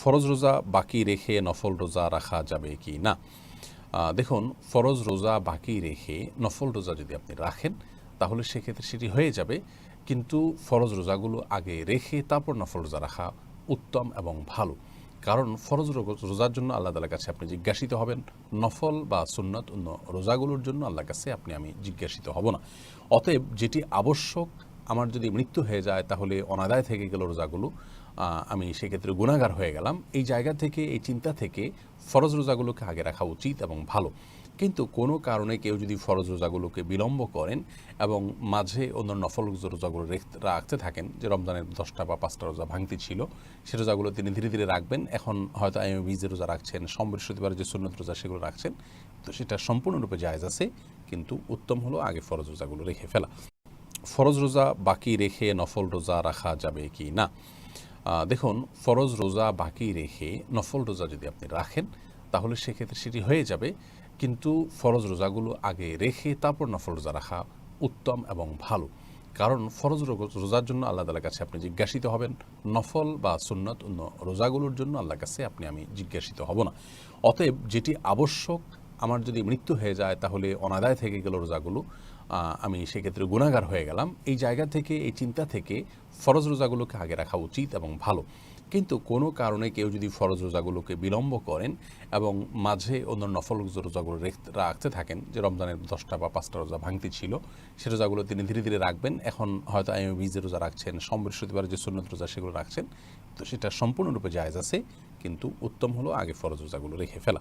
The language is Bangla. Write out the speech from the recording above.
ফরজ রোজা বাকি রেখে নফল রোজা রাখা যাবে কি না? দেখুন, ফরজ রোজা বাকি রেখে নফল রোজা যদি আপনি রাখেন, তাহলে সেক্ষেত্রে সেটি হয়ে যাবে। কিন্তু ফরজ রোজাগুলো আগে রেখে তারপর নফল রোজা রাখা উত্তম এবং ভালো। কারণ ফরজ রোজার জন্য আল্লাহ তালার কাছে আপনি জিজ্ঞাসিত হবেন, নফল বা সুন্নত অন্য রোজাগুলোর জন্য আল্লাহর কাছে আপনি, আমি জিজ্ঞাসিত হব না। অতএব যেটি আবশ্যক আমার যদি মৃত্যু হয়ে যায় তাহলে অনাদায় থেকে গেল রোজাগুলো আমি সেক্ষেত্রে গুণাগার হয়ে গেলাম। এই জায়গা থেকে, এই চিন্তা থেকে ফরজ রোজাগুলোকে আগে রাখা উচিত এবং ভালো। কিন্তু কোনো কারণে কেউ যদি ফরজ রোজাগুলোকে বিলম্ব করেন এবং মাঝে অন্য নফল রোজাগুলো রেখ- রাখতে থাকেন, যে রমজানের দশটা বা পাঁচটা রোজা ভাঙতি ছিল, সে রোজাগুলো তিনি ধীরে ধীরে রাখবেন। এখন হয়তো আইএম বীজের রোজা রাখছেন, সোম বৃহস্পতিবার যে সুন্নত রোজা সেগুলো রাখছেন, তো সেটা সম্পূর্ণরূপে জায়েজ আছে, কিন্তু উত্তম হলো আগে ফরজ রোজাগুলো রেখে ফেলা। ফরজ রোজা বাকি রেখে নফল রোজা রাখা যাবে কি না? দেখুন, ফরজ রোজা বাকি রেখে নফল রোজা যদি আপনি রাখেন, তাহলে সেক্ষেত্রে সেটি হয়ে যাবে। কিন্তু ফরজ রোজাগুলো আগে রেখে তারপর নফল রোজা রাখা উত্তম এবং ভালো। কারণ ফরজ রোজার জন্য আল্লাহ তালার কাছে আপনি জিজ্ঞাসিত হবেন, নফল বা সুন্নত অন্য রোজাগুলোর জন্য আল্লাহর কাছে আপনি, আমি জিজ্ঞাসিত হব না। অতএব যেটি আবশ্যক আমার যদি মৃত্যু হয়ে যায়, তাহলে অনাদায় থেকে গেল রোজাগুলো আমি সেক্ষেত্রে গুণাগার হয়ে গেলাম। এই জায়গা থেকে, এই চিন্তা থেকে ফরজ রোজাগুলোকে আগে রাখা উচিত এবং ভালো। কিন্তু কোনো কারণে কেউ যদি ফরজ রোজাগুলোকে বিলম্ব করেন এবং মাঝে অন্য নফল রোজাগুলো রেখ- রাখতে থাকেন, যে রমজানের দশটা বা পাঁচটা রোজা ভাঙতি ছিল, সে রোজাগুলো তিনি ধীরে ধীরে রাখবেন। এখন হয়তো আইএম বীজের রোজা রাখছেন, সোম বৃহস্পতিবার যে সুন্নত রোজা সেগুলো রাখছেন, তো সেটা সম্পূর্ণরূপে জায়েজ আছে, কিন্তু উত্তম হলো আগে ফরজ রোজাগুলো রেখে ফেলা।